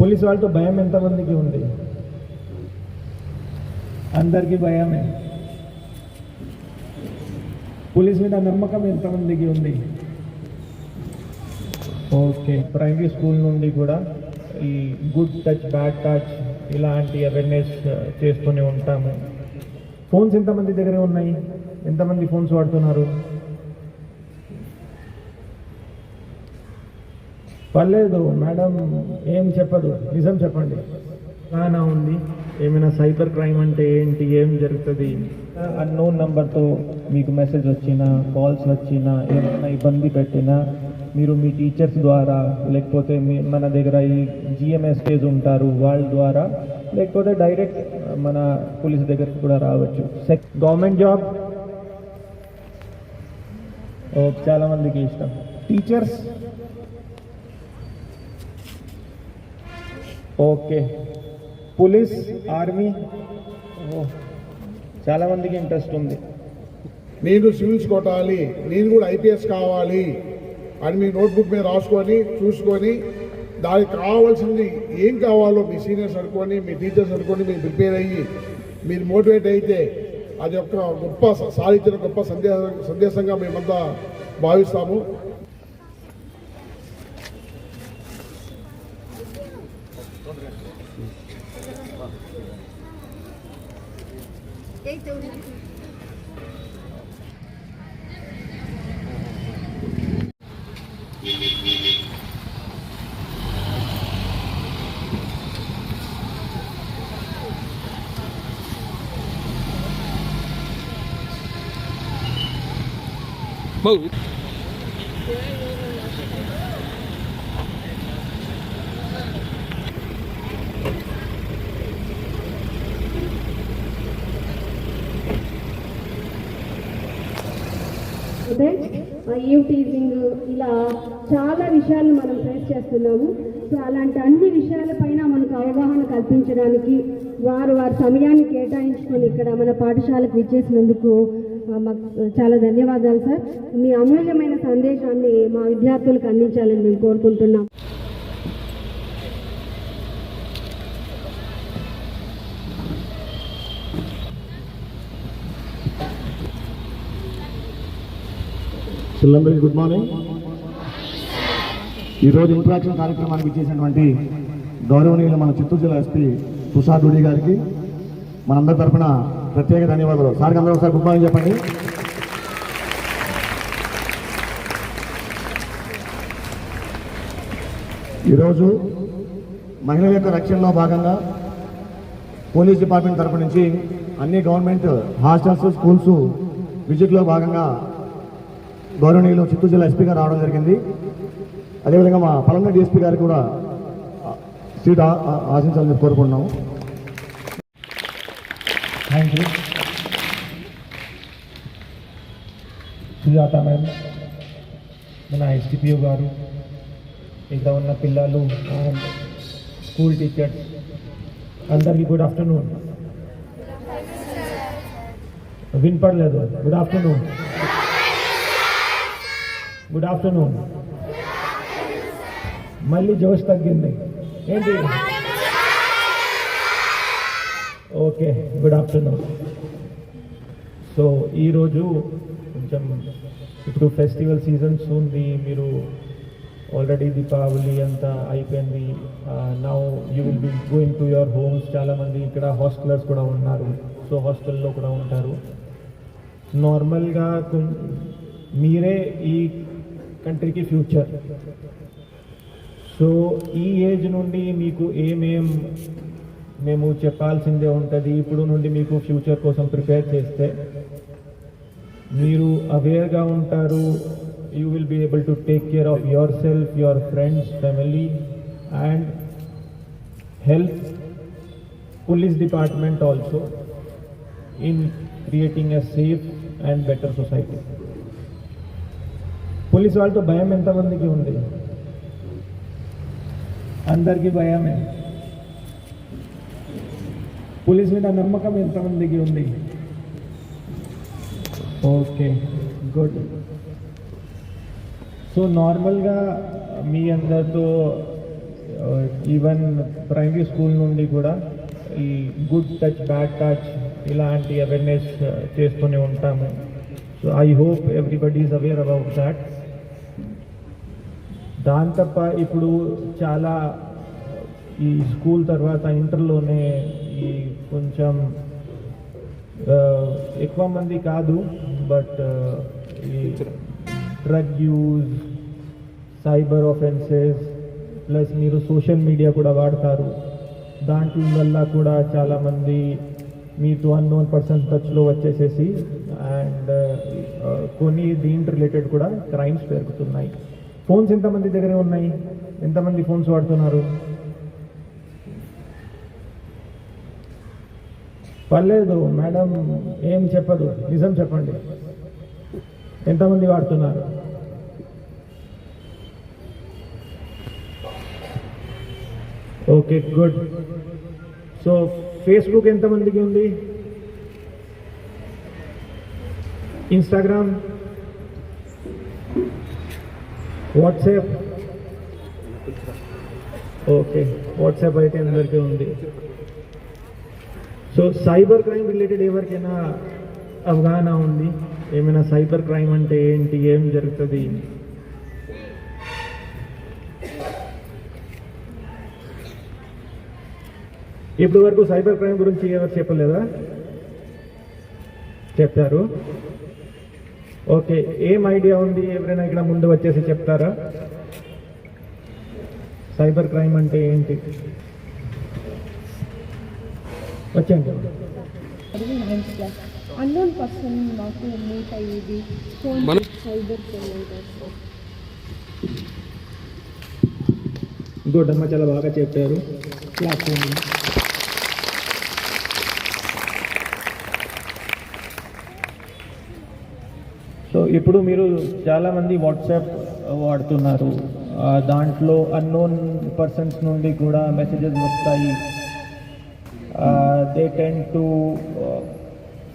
Police వాళ్ళతో భయం ఎంతమందికి ఉంది? అందరికీ భయమే. పోలీస్ మీద నమ్మకం ఎంతమందికి ఉంది? ఓకే ప్రైమరీ స్కూల్ నుండి కూడా ఈ గుడ్ టచ్ బ్యాడ్ టచ్ ఇలాంటి అవేర్నెస్ చేస్తూనే ఉంటాము. ఫోన్స్ ఎంతమంది దగ్గర ఉన్నాయి? ఎంతమంది ఫోన్స్ వాడుతున్నారు? పర్లేదు మేడం ఏం చెప్పదు. నిజం చెప్పండి. నా ఉంది. ఏమైనా సైబర్ క్రైమ్ అంటే ఏంటి? ఏం జరుగుతుంది? అన్నోన్ నంబర్తో మీకు మెసేజ్ వచ్చినా కాల్స్ వచ్చినా ఏమైనా ఇబ్బంది పెట్టినా మీరు మీ టీచర్స్ ద్వారా లేకపోతే మీ మన దగ్గర ఈ జిఎంఎస్ పేజ్ ఉంటారు వాళ్ళ ద్వారా లేకపోతే డైరెక్ట్ మన పోలీస్ దగ్గరికి కూడా రావచ్చు. Check government job? ఓ చాలా మందికి ఇష్టం. టీచర్స్? ఓకే. Police army. చాలా మందికి ఇంట్రెస్ట్ ఉంది. నేను సివిల్స్ కొట్టాలి నేను కూడా ఐపీఎస్ కావాలి అని మీ నోట్బుక్ మీద రాసుకొని చూసుకొని దానికి కావాల్సింది ఏం కావాలో మీ సీనియర్స్ అనుకోని మీ టీచర్స్ అనుకోని మీరు ప్రిపేర్ అయ్యి మీరు మోటివేట్ అయితే అది ఒక గొప్ప స- సాధించిన గొప్ప సందేశ సందేశంగా మేమంతా భావిస్తాము. Cái Move. విషయాలను మనం ఫేస్ చేస్తున్నాము. సో అలాంటి అన్ని విషయాలపైన మనకు అవగాహన కల్పించడానికి వారు వారి సమయాన్ని కేటాయించుకొని ఇక్కడ మన పాఠశాలకు విచ్చేసినందుకు మాకు చాలా ధన్యవాదాలు సార్. మీ అమూల్యమైన సందేశాన్ని మా విద్యార్థులకు అందించాలని మేము కోరుకుంటున్నాం. పిల్లలందరికీ గుడ్ మార్నింగ్. ఈరోజు ఇంట్రాక్షన్ కార్యక్రమానికి ఇచ్చేసినటువంటి గౌరవనీయులు మన చిత్తూరు జిల్లా ఎస్పీ తుషార్ డూడి గారికి మనందరి తరఫున ప్రత్యేక ధన్యవాదాలు. సార్కి అందరూ ఒకసారి గుడ్ మార్నింగ్ చెప్పండి. ఈరోజు మహిళల యొక్క రక్షణలో భాగంగా పోలీస్ డిపార్ట్మెంట్ తరఫు నుంచి అన్ని గవర్నమెంట్ హాస్టల్స్ స్కూల్స్ విజిట్లో భాగంగా గౌరవనీయులు చిత్తూరు జిల్లా ఎస్పీగా రావడం జరిగింది. అదేవిధంగా మా పలంగా డిఎస్పీ గారికి కూడా సీట్ ఆశించాలని కోరుకుంటున్నాము. థ్యాంక్ యూ సుజాత మ్యామ్ మన ఎస్టిపిఓ గారు ఇంకా ఉన్న పిల్లలు అండ్ స్కూల్ టీచర్స్ అందరికీ గుడ్ ఆఫ్టర్నూన్ వినపడలేదు. గుడ్ ఆఫ్టర్నూన్ గుడ్ ఆఫ్టర్నూన్ మళ్ళీ జోష్ తగ్గింది. ఏంటి? Okay good afternoon. సో ఈరోజు కొంచెం ఇప్పుడు ఫెస్టివల్ సీజన్స్ ఉంది మీరు ఆల్రెడీ దీపావళి అంతా అయిపోయింది. Now you will be going to your homes చాలామంది ఇక్కడ హాస్టలర్స్ కూడా ఉన్నారు. సో హాస్టల్లో కూడా ఉంటారు. నార్మల్గా మీరే ఈ కంట్రీకి ఫ్యూచర్ సో ఈ ఏజ్ నుండి మీకు ఏమేం మేము చెప్పాల్సిందే ఉంటుంది? ఇప్పుడు నుండి మీకు ఫ్యూచర్ కోసం ప్రిపేర్ చేస్తే మీరు అవేర్గా ఉంటారు. You will be able to take care of yourself your friends family and help police department also in creating a safe and better society. Police వాళ్ళతో భయం ఎంతమందికి ఉంది? అందరికీ భయమే. పోలీస్ మీద నమ్మకం ఎంతమందికి ఉంది? Okay good. సో నార్మల్గా మీ అందరితో ఈవెన్ ప్రైమరీ స్కూల్ నుండి కూడా ఈ గుడ్ టచ్ బ్యాడ్ టచ్ ఇలాంటి అవేర్నెస్ చేస్తూనే ఉంటాము. So I hope everybody is aware about that దాని తప్ప ఇప్పుడు చాలా ఈ స్కూల్ తర్వాత ఇంటర్లోనే ఈ కొంచెం ఎక్కువ మంది కాదు బట్ ఈ drug use cyber offences plus మీరు సోషల్ మీడియా కూడా వాడతారు. దాంట్లో వల్ల కూడా చాలామంది మీతో అన్నోన్ పర్సన్ టచ్లో వచ్చేసేసి అండ్ కొన్ని దీంట్ రిలేటెడ్ కూడా క్రైమ్స్ పెరుగుతున్నాయి. ఫోన్స్ ఎంతమంది దగ్గర ఉన్నాయి? ఎంతమంది ఫోన్స్ వాడుతున్నారు? పర్లేదు మేడం ఏం చెప్పదు. నిజం చెప్పండి. ఎంతమంది వాడుతున్నారు? Okay good. సో ఫేస్బుక్ ఎంతమందికి ఉంది? ఇన్స్టాగ్రామ్? వాట్సాప్. ఓకే వాట్సాప్ అయితే అందరికీ ఉంది. సో సైబర్ క్రైమ్ రిలేటెడ్ ఎవరికైనా అవగాహన ఉంది? ఏమైనా సైబర్ క్రైమ్ అంటే ఏంటి? ఏం జరుగుతుంది? ఇప్పటి వరకు సైబర్ క్రైమ్ గురించి ఎవరు చెప్పలేదా? చెప్పారు. ఓకే ఏం ఐడియా ఉంది? ఎవరైనా ఇక్కడ ముందు వచ్చేసి చెప్తారా? సైబర్ క్రైమ్ అంటే ఏంటి? వచ్చండి అది నైన్త్ క్లాస్ అన్నోన్ పర్సన్ మాకు మీట్ అయ్యేది ఫోన్ సైబర్ పేమెంట్ గుడ్ అమ్మ చాలా బాగా చెప్పారు. క్లాస్ సో ఇప్పుడు మీరు చాలామంది వాట్సాప్ వాడుతున్నారు. దాంట్లో అన్నోన్ పర్సన్స్ నుండి కూడా మెసేజెస్ వస్తాయి. They tend to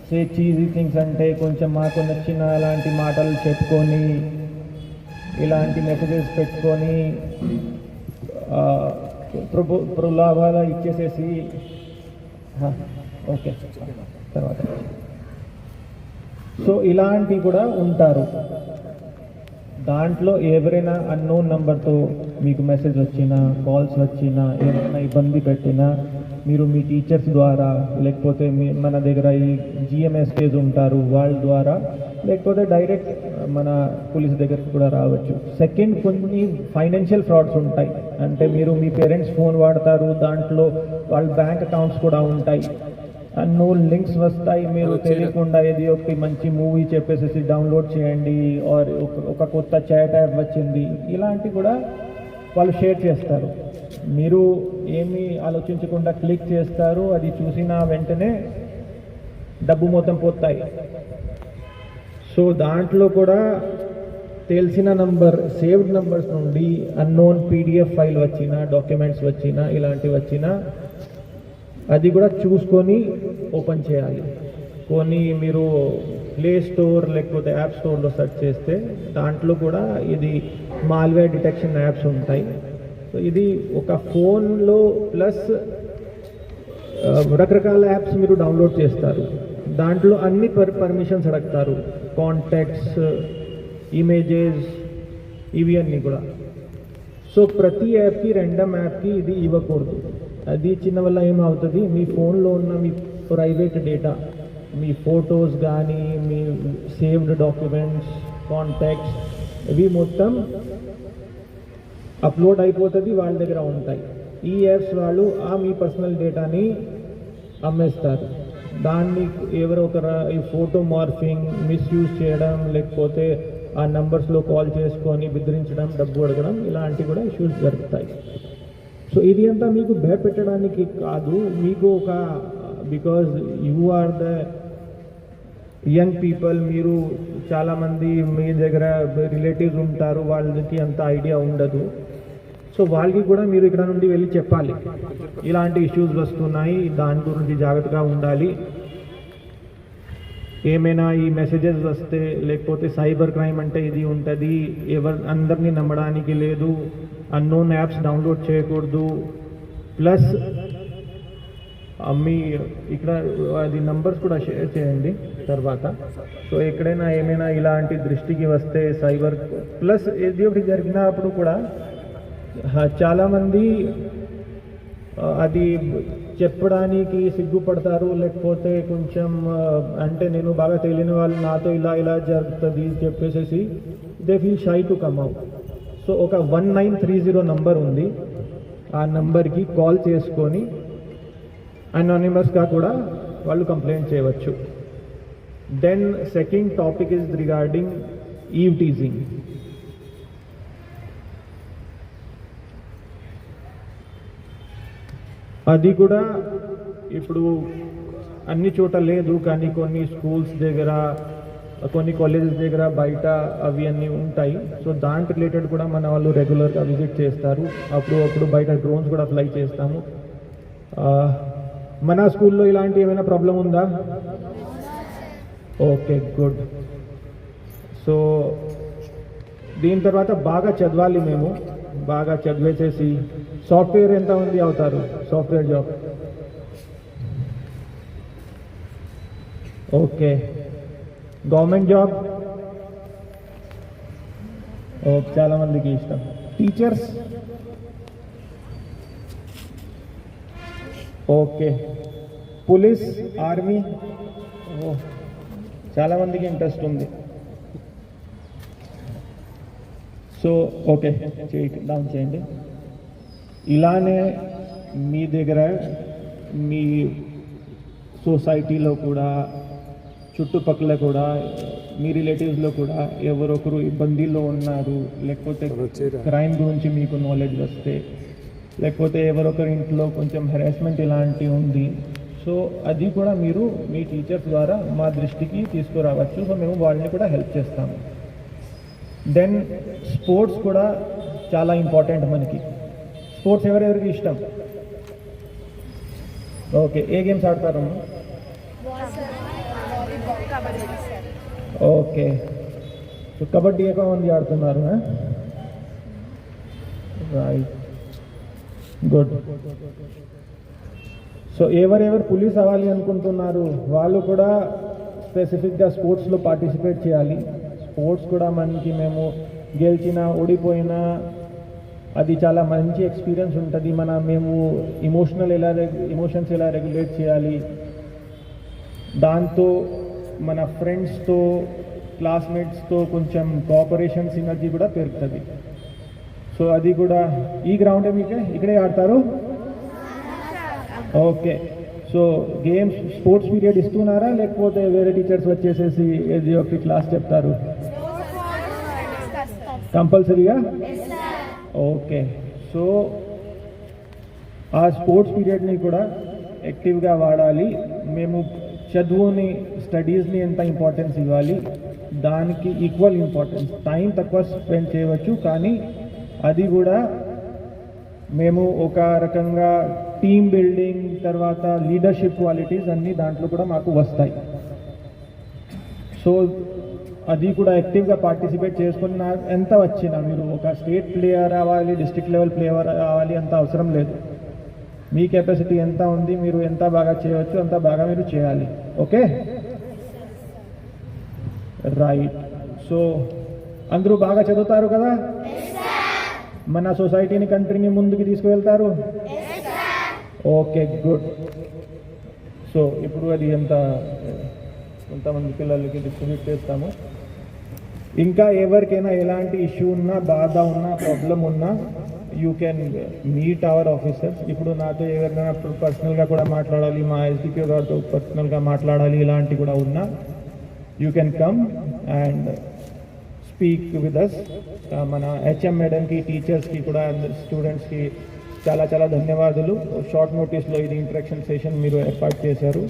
say cheesy things అంటే కొంచెం మాకు నచ్చిన అలాంటి మాటలు చెప్పుకొని ఇలాంటి మెసేజెస్ పెట్టుకొని ఆ, ప్రభు ప్రలాభాలు ఇచ్చేసేసి ఓకే తర్వాత. సో ఇలాంటివి కూడా ఉంటారు. దాంట్లో ఎవరైనా అన్నోన్ నెంబర్తో మీకు మెసేజ్ వచ్చినా కాల్స్ వచ్చినా ఏమైనా ఇబ్బంది పెట్టినా మీరు మీ టీచర్స్ ద్వారా లేకపోతే మీ మన దగ్గర ఈ జిఎంఎస్ పేజ్ ఉంటారు వాళ్ళ ద్వారా లేకపోతే డైరెక్ట్ మన పోలీస్ దగ్గరికి కూడా రావచ్చు. సెకండ్ కొన్ని ఫైనాన్షియల్ ఫ్రాడ్స్ ఉంటాయి. అంటే మీరు మీ పేరెంట్స్ ఫోన్ వాడతారు దాంట్లో వాళ్ళ బ్యాంక్ అకౌంట్స్ కూడా ఉంటాయి. అన్నో లింక్స్ వస్తాయి మీరు తెలియకుండా ఏది ఒకటి మంచి మూవీ చెప్పేసి డౌన్లోడ్ చేయండి ఆర్ ఒక- ఒక కొత్త చాట్ యాప్ వచ్చింది ఇలాంటి కూడా వాళ్ళు షేర్ చేస్తారు. మీరు ఏమీ ఆలోచించకుండా క్లిక్ చేస్తారు అది చూసిన వెంటనే డబ్బు మొత్తం పోతాయి. సో దాంట్లో కూడా తెలిసిన నంబర్ సేవ్డ్ నంబర్స్ నుండి అన్నోన్ పీడిఎఫ్ ఫైల్ వచ్చిన డాక్యుమెంట్స్ వచ్చిన ఇలాంటివి వచ్చినా అది కూడా చూసుకొని ఓపెన్ చేయాలి. కొన్ని మీరు ప్లే స్టోర్ లేకపోతే యాప్ స్టోర్లో సెర్చ్ చేస్తే దాంట్లో కూడా ఇది మాల్వేర్ డిటెక్షన్ యాప్స్ ఉంటాయి. సో ఇది ఒక ఫోన్లో ప్లస్ రకరకాల యాప్స్ మీరు డౌన్లోడ్ చేస్తారు. దాంట్లో అన్ని పర్ పర్మిషన్స్ అడుగుతారు. కాంటాక్ట్స్ ఇమేజెస్ ఇవి అన్నీ కూడా. సో ప్రతి యాప్కి రెండమ్ యాప్కి ఇది ఇవ్వకూడదు. అది ఇచ్చిన వల్ల ఏమవుతుంది మీ ఫోన్లో ఉన్న మీ ప్రైవేట్ డేటా మీ ఫొటోస్ కానీ మీ సేవ్డ్ డాక్యుమెంట్స్ కాంటాక్ట్స్ ఇవి మొత్తం అప్లోడ్ అయిపోతుంది వాళ్ళ దగ్గర ఉంటాయి. ఈ యాప్స్ వాళ్ళు ఆ మీ పర్సనల్ డేటాని అమ్మేస్తారు. దాన్ని ఎవరో ఒకరు ఈ ఫోటో మార్ఫింగ్ మిస్యూజ్ చేయడం లేకపోతే ఆ నంబర్స్లో కాల్ చేసుకొని బెదిరించడం డబ్బు అడగడం ఇలాంటివి కూడా ఇష్యూస్ జరుగుతాయి. సో ఇది అంతా మీకు భయపెట్టడానికి కాదు. మీకు ఒక because you are the young people మీరు చాలామంది మీ దగ్గర రిలేటివ్స్ ఉంటారు వాళ్ళకి అంత ఐడియా ఉండదు. సో వాళ్ళకి కూడా మీరు ఇక్కడ నుండి వెళ్ళి చెప్పాలి. ఇలాంటి ఇష్యూస్ వస్తున్నాయి దాని గురించి జాగ్రత్తగా ఉండాలి. ఏమైనా ఈ మెసేజెస్ వస్తే లేకపోతే సైబర్ క్రైమ్ అంటే ఇది ఉంటుంది ఎవరు అందరినీ నమ్మడానికి లేదు. అన్నోన్ యాప్స్ డౌన్లోడ్ చేయకూడదు. ప్లస్ మీ ఇక్కడ అది నంబర్స్ కూడా షేర్ చేయండి తర్వాత. సో ఎక్కడైనా ఏమైనా ఇలాంటి దృష్టికి వస్తే సైబర్ ప్లస్ ఏది ఒకటి జరిగినప్పుడు కూడా చాలామంది అది చెప్పడానికి సిగ్గుపడతారు. లేకపోతే కొంచెం అంటే నేను బాగా తెలియని వాళ్ళు నాతో ఇలా ఇలా జరుగుతుంది చెప్పేసేసి they feel shy to come out so ఒక one nine three zero number ఉంది. ఆ నంబర్కి కాల్ చేసుకొని అనానిమస్గా కూడా వాళ్ళు కంప్లైంట్ చేయవచ్చు. Then second topic is regarding eve teasing అది కూడా ఇప్పుడు అన్ని చోట లేదు కానీ కొన్ని స్కూల్స్ దగ్గర కొన్ని కాలేజెస్ దగ్గర బయట అవి అన్నీ ఉంటాయి. సో దానికి రిలేటెడ్ కూడా మన వాళ్ళు రెగ్యులర్గా విజిట్ చేస్తారు. అప్పుడు అప్పుడు బయట డ్రోన్స్ కూడా ఫ్లై చేస్తాము. మన స్కూల్లో ఇలాంటి ఏమైనా ప్రాబ్లం ఉందా? ఓకే గుడ్ సో దీని తర్వాత బాగా చదవాలి మేము. బాగా చదివేసేసి సాఫ్ట్వేర్ ఎంత ఉంది అవుతారు? Software job okay government job ఓ eh, చాలా మందికి ఇష్టం టీచర్స్ ఓకే పోలీస్ ఆర్మీ ఓ చాలా మందికి ఇంట్రెస్ట్ ఉంది సో ఓకే చేయండి డౌన్ చేయండి ఇలానే మీ దగ్గర మీ సొసైటీలో కూడా చుట్టుపక్కల కూడా మీ రిలేటివ్స్లో కూడా ఎవరొకరు ఇబ్బందిలో ఉన్నారు లేకపోతే క్రైమ్ గురించి మీకు నాలెడ్జ్ వస్తే లేకపోతే ఎవరొకరి ఇంట్లో కొంచెం హెరాస్మెంట్ ఇలాంటి ఉంది. సో అది కూడా మీరు మీ టీచర్స్ ద్వారా మా దృష్టికి తీసుకురావచ్చు. సో మేము వాళ్ళని కూడా హెల్ప్ చేస్తాము దెన్ స్పోర్ట్స్ కూడా చాలా ఇంపార్టెంట్ మనకి. స్పోర్ట్స్ ఎవరెవరికి ఇష్టం? ఓకే ఏ గేమ్స్ ఆడతారమ్మా ఓకే. సో కబడ్డీ ఎక్కువ మంది ఆడుతున్నారు రైట్ గుడ్ సో ఎవరెవరు పోలీస్ అవ్వాలి అనుకుంటున్నారు వాళ్ళు కూడా స్పెసిఫిక్గా స్పోర్ట్స్లో పార్టిసిపేట్ చేయాలి. స్పోర్ట్స్ కూడా మనకి మేము గెలిచినా ఓడిపోయినా అది చాలా మంచి ఎక్స్పీరియన్స్ ఉంటుంది. మన మేము ఇమోషనల్ ఎలా ఇమోషన్స్ ఎలా రెగ్యులేట్ చేయాలి దాంతో మన ఫ్రెండ్స్తో క్లాస్మేట్స్తో కొంచెం కోఆపరేషన్ సినర్జీ కూడా పెరుగుతుంది. సో అది కూడా ఈ గ్రౌండే మీకే? ఇక్కడే ఆడతారు? Okay. So games sports period ఇస్తున్నారా? లేకపోతే వేరే టీచర్స్ వచ్చేసేసి ఏది ఒకటి క్లాస్ చెప్తారు? కంపల్సరీగా? ఓకే. సో ఆ స్పోర్ట్స్ పీరియడ్ని కూడా యాక్టివ్గా వాడాలి. మేము చదువుని స్టడీస్ని ఎంత ఇంపార్టెన్స్ ఇవ్వాలి? దానికి ఈక్వల్ ఇంపార్టెన్స్ టైం తక్కువ స్పెండ్ చేయవచ్చు కానీ అది కూడా మేము ఒక రకంగా టీమ్ బిల్డింగ్ తర్వాత లీడర్షిప్ క్వాలిటీస్ అన్నీ దాంట్లో కూడా మాకు వస్తాయి. సో అది కూడా యాక్టివ్గా పార్టిసిపేట్ చేసుకుని నా ఎంత వచ్చినా మీరు ఒక స్టేట్ ప్లేయర్ అవ్వాలి డిస్ట్రిక్ట్ లెవెల్ ప్లేయర్ అవ్వాలి అంత అవసరం లేదు. మీ కెపాసిటీ ఎంత ఉంది మీరు ఎంత బాగా చేయవచ్చు అంత బాగా మీరు చేయాలి. ఓకే రైట్ సో అందరూ బాగా చదువుతారు కదా? మన సొసైటీని కంట్రీని ముందుకు తీసుకువెళ్తారు? ఓకే గుడ్ సో ఇప్పుడు అది ఎంత కొంతమంది పిల్లలకి డిస్ట్రిబ్యూట్ చేస్తాము. ఇంకా ఎవరికైనా ఎలాంటి ఇష్యూ ఉన్నా బాధ ఉన్నా ప్రాబ్లం ఉన్నా you can meet our officers ఇప్పుడు నాతో ఎవరైనా పర్సనల్గా కూడా మాట్లాడాలి మా ఎస్డిపిఓ గారితో పర్సనల్గా మాట్లాడాలి ఇలాంటి కూడా ఉన్నా you can come and speak with us మన హెచ్ఎం మేడంకి టీచర్స్కి కూడా స్టూడెంట్స్కి చాలా చాలా ధన్యవాదాలు. షార్ట్ నోటీస్లో ఇది ఇంట్రాక్షన్ సెషన్ మీరు ఏర్పాటు చేశారు.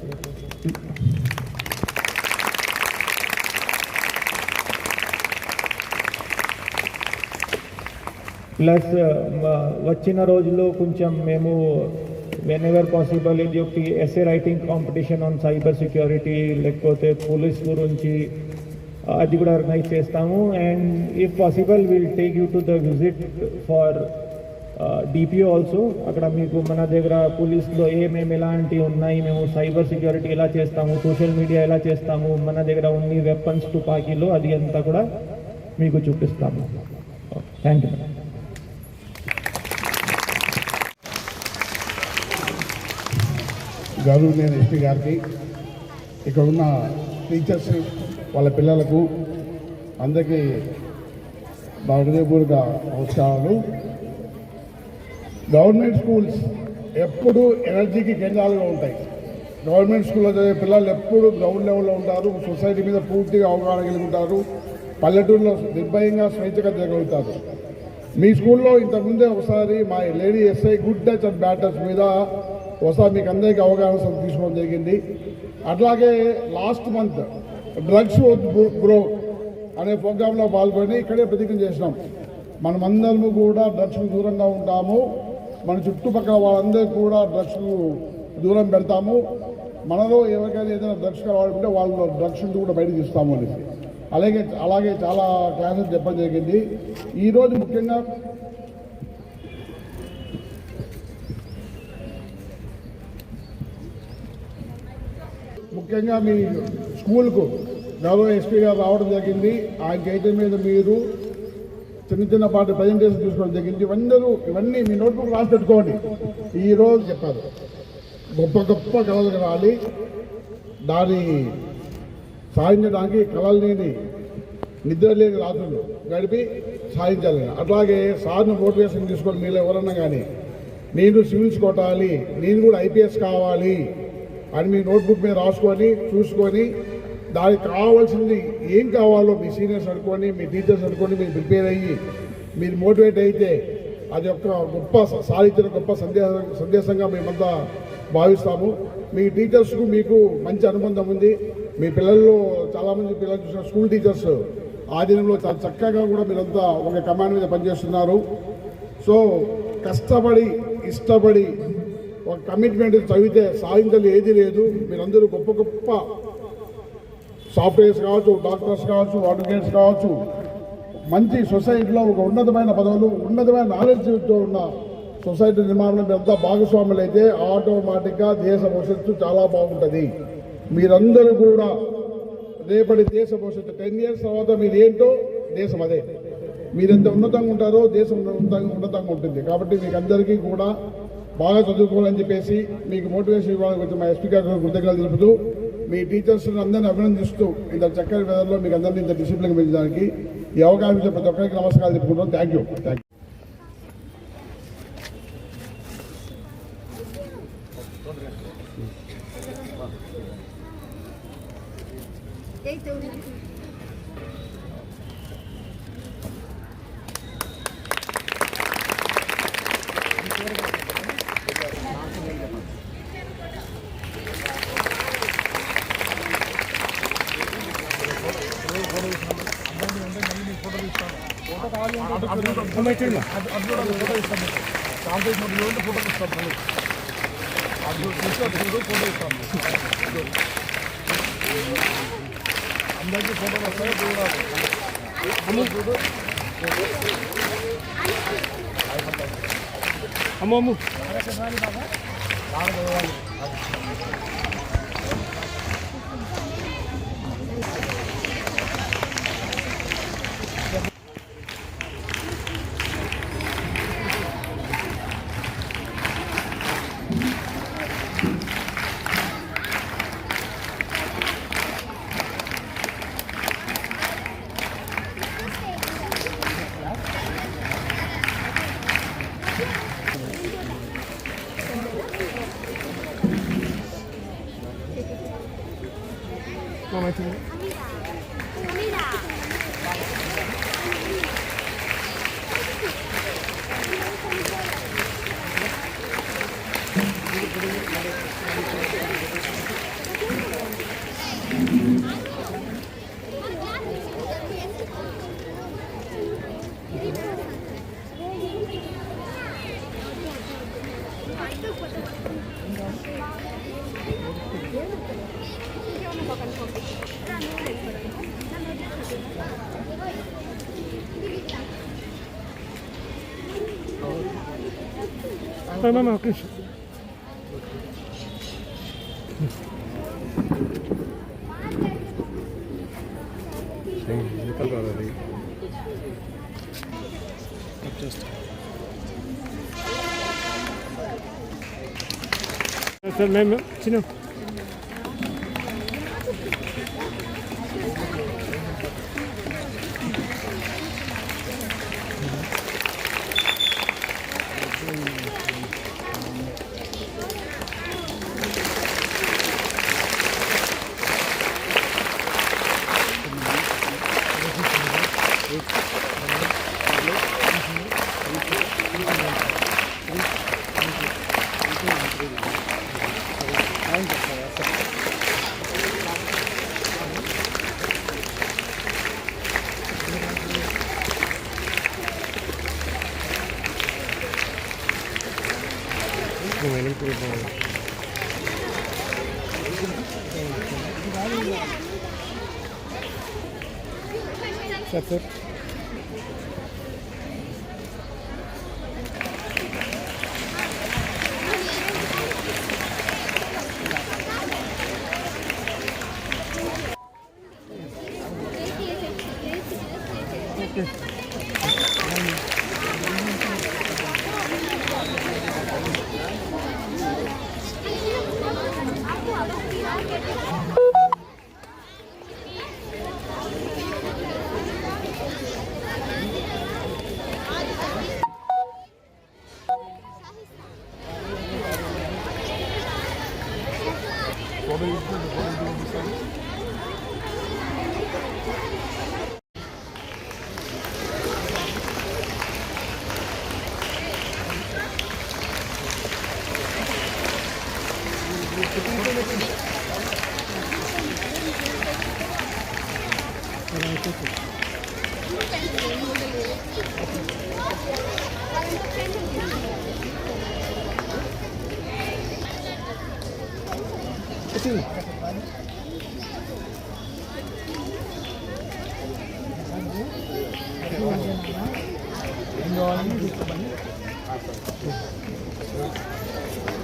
ప్లస్ వచ్చిన రోజుల్లో కొంచెం మేము వెన్ ఎవర్ పాసిబుల్ ఇది ఒకటి essay writing competition on cyber security లేకపోతే పోలీస్ గురించి అది కూడా ఆర్గనైజ్ చేస్తాము. And if possible will take you to the visit for DPO also అక్కడ మీకు మన దగ్గర పోలీస్లో ఏమేమి ఎలాంటివి ఉన్నాయి మేము సైబర్ సెక్యూరిటీ ఎలా చేస్తాము సోషల్ మీడియా ఎలా చేస్తాము మన దగ్గర ఉన్ని వెపన్స్ తుపాకీలు అది అంతా కూడా మీకు చూపిస్తాము. థ్యాంక్ యూ గౌరవ నేను ఎస్పీ గారికి. ఇక్కడ ఉన్న టీచర్స్ వాళ్ళ పిల్లలకు అందరికీ నా హృదయపూర్వక నమస్కారాలు. గవర్నమెంట్ స్కూల్స్ ఎప్పుడు ఎనర్జీకి కేంద్రాలుగా ఉంటాయి. గవర్నమెంట్ స్కూల్లో చదివే పిల్లలు ఎప్పుడు గ్రౌండ్ లెవెల్లో ఉంటారు. సొసైటీ మీద పూర్తిగా అవగాహన కలిగి ఉంటారు. పల్లెటూరులో నిర్భయంగా స్వేచ్ఛగా తిరగలుగుతారు మీ స్కూల్లో ఇంతకుముందే ఒకసారి మా lady SI good touch and bad touch మీద ఒకసారి మీకు అందరికీ అవగాహన సభ తీసుకోవడం జరిగింది. అట్లాగే లాస్ట్ మంత్ డ్రగ్స్ బ్రో అనే ప్రోగ్రాంలో పాల్గొని ఇక్కడే ప్రతిజ్ఞ చేసినాం. మనమందరము కూడా డ్రగ్స్కు దూరంగా ఉంటాము. మన చుట్టుపక్కల వాళ్ళందరూ కూడా డ్రగ్స్కు దూరం పెడతాము. మనలో ఎవరికైనా ఏదైనా డ్రగ్స్ కావాలంటే వాళ్ళు డ్రగ్స్ నుంచి కూడా బయటకు ఇస్తాము అనేసి అలాగే అలాగే చాలా క్లాసెస్ చెప్పడం జరిగింది. ఈరోజు ముఖ్యంగా ముఖ్యంగా మీ స్కూల్కు గౌరవ ఎస్పీగా రావడం జరిగింది. ఆ చేయటం మీద మీరు చిన్న చిన్న పాటి ప్రజెంటేషన్ తీసుకోవడం జరిగింది. ఇవన్నీ ఇవన్నీ మీ నోట్బుక్ రాసి పెట్టుకోండి. ఈరోజు చెప్పారు గొప్ప గొప్ప కళలు రావాలి దాన్ని సాధించడానికి కళలు లేని నిద్ర లేని రాత్రులు గడిపి సాధించాలి. అట్లాగే సార్ని మోటివేషన్ తీసుకొని మీరు ఎవరన్నా కానీ నేను సివిల్స్ కొట్టాలి నేను కూడా ఐపీఎస్ కావాలి అని మీ నోట్బుక్ మీద రాసుకొని చూసుకొని దానికి కావాల్సింది ఏం కావాలో మీ సీనియర్స్ అనుకొని మీ టీచర్స్ అనుకొని మీరు ప్రిపేర్ అయ్యి మీరు మోటివేట్ అయితే అది ఒక గొప్ప స- సాధించిన గొప్ప సందేశ సందేశంగా మేమంతా భావిస్తాము. మీ టీచర్స్కు మీకు మంచి అనుబంధం ఉంది. మీ పిల్లల్లో చాలామంది పిల్లలు చూసిన స్కూల్ టీచర్స్ ఆధీనంలో చాలా చక్కగా కూడా మీరంతా ఒక కమాండ్ మీద పనిచేస్తున్నారు. సో కష్టపడి ఇష్టపడి ఒక కమిట్మెంట్ చదివితే సాధించలేదు ఏది లేదు. మీరందరూ గొప్ప గొప్ప సాఫ్ట్వేర్స్ కావచ్చు డాక్టర్స్ కావచ్చు అడ్వకేట్స్ కావచ్చు. మంచి సొసైటీలో ఒక ఉన్నతమైన పదవులు ఉన్నతమైన నాలెడ్జ్తో ఉన్న సొసైటీ నిర్మాణంలో మీరంతా భాగస్వాములు అయితే ఆటోమేటిక్గా దేశ భవిష్యత్తు చాలా బాగుంటుంది. మీరందరూ కూడా రేపటి దేశ భవిష్యత్తు టెన్ ఇయర్స్ తర్వాత మీరు ఏంటో దేశం అదే. మీరెంత ఉన్నతంగా ఉంటారో దేశం ఉన్నతంగా ఉన్నతంగా ఉంటుంది. కాబట్టి మీకు అందరికీ కూడా బాగా చదువుకోవాలని చెప్పేసి మీకు మోటివేషన్ ఇవ్వాలని కొంచెం మా ఎస్పీ గారు కృతజ్ఞతలు తెలుపుతూ మీ టీచర్స్ అందరినీ అభినందిస్తూ ఇంత చక్కని విధంలో మీకు అందరినీ ఇంత డిసిప్లిన్ పెంచడానికి ఈ అవకాశం ఇచ్చే ప్రతి ఒక్కరికి నమస్కారాలు చెప్పుకుంటాం థ్యాంక్ యూ థ్యాంక్ యూ ನಮ್ಮ ಇಟ್ಟಿಲ್ಲ ಅದು ಅದು ಫೋಟೋ ಇಸ್ತಾನೆ ಕಾಂಕ್ರೀಟ್ ಮೊದಲು ಒಂದು ಫೋಟೋ ಇಸ್ತಾನೆ ಅದು ಡಿಸ್ಕೋ ಫೋಟೋ ಇಸ್ತಾನೆ అందరికీ ఫోటో వస్తాయి చూడాలి అమ్మ చూడు అమ్మమ్మ నాగదేవాలి Saya. నిమిషం సార్ మేము చిన్న sir sir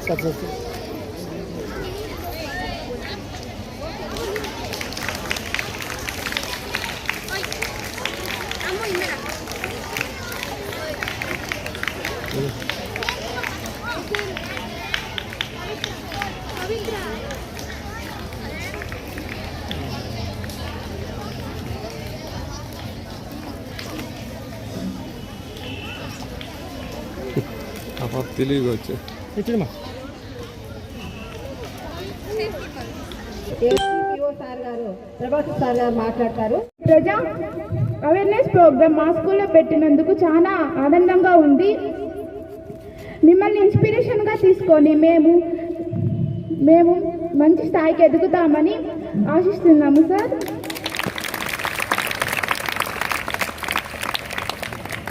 sir sir sir వచ్చే. సార్ గారు మాట్లాడతారు. ప్రజా అవేర్నెస్ ప్రోగ్రామ్ మా స్కూల్లో పెట్టినందుకు చాలా ఆనందంగా ఉంది. మిమ్మల్ని ఇన్స్పిరేషన్గా తీసుకొని మేము మేము మంచి స్థాయికి ఎదుగుతామని ఆశిస్తున్నాము సార్.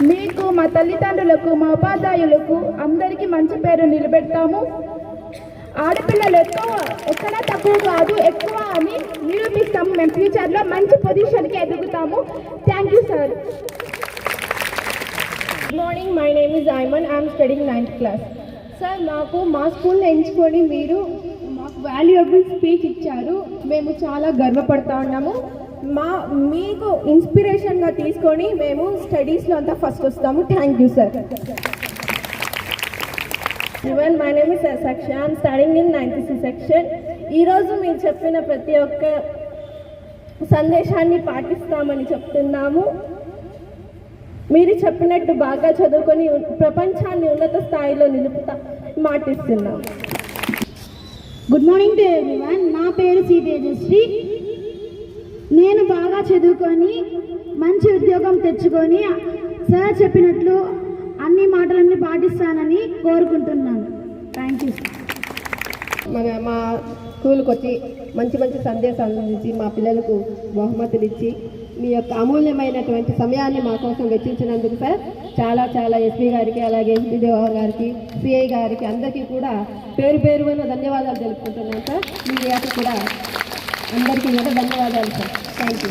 మీకు మా తల్లిదండ్రులకు మా ఉపాధ్యాయులకు అందరికీ మంచి పేరు నిలబెడతాము. ఆడపిల్లలు ఎక్కువ ఎక్కడ తక్కువ కాదు ఎక్కువ అని నిరూపిస్తాము. మేము ఫ్యూచర్లో మంచి పొజిషన్కి ఎదుగుతాము. Thank you sir good morning my name is Aiman I'm studying ninth class sir మాకు మా స్కూల్ని ఎంచుకొని మీరు మాకు వాల్యుయబుల్ స్పీచ్ ఇచ్చారు. మేము చాలా గర్వపడతా ఉన్నాము. మా మీకు ఇన్స్పిరేషన్గా తీసుకొని మేము స్టడీస్లో అంతా ఫస్ట్ వస్తాము. Thank you sir even my name is Saksha I'm studying in ninth C section ఈరోజు మీరు చెప్పిన ప్రతి ఒక్క సందేశాన్ని పాటిస్తామని చెప్తున్నాము. మీరు చెప్పినట్టు బాగా చదువుకొని ప్రపంచాన్ని ఉన్నత స్థాయిలో నిలుపుతా మాటిస్తున్నాము. గుడ్ మార్నింగ్ టు ఎవ్రీవన్ నా పేరు సి తేజశ్రీ. నేను బాగా చదువుకొని మంచి ఉద్యోగం తెచ్చుకొని సార్ చెప్పినట్లు అన్ని మాటలన్నీ పాటిస్తానని కోరుకుంటున్నాను. థ్యాంక్ యూ మన మా స్కూల్కి వచ్చి మంచి మంచి సందేశాలు అందించి మా పిల్లలకు బహుమతులు ఇచ్చి మీ యొక్క అమూల్యమైనటువంటి సమయాన్ని మా కోసం వెచ్చించినందుకు సార్ చాలా చాలా ఎస్పీ గారికి అలాగే ఎస్పీదేవ గారికి సిఐ గారికి అందరికీ కూడా పేరు పేరున ధన్యవాదాలు తెలుపుకుంటున్నాను సార్. మీ కూడా అందరికీ కూడా ధన్యవాదాలు సార్. Thank you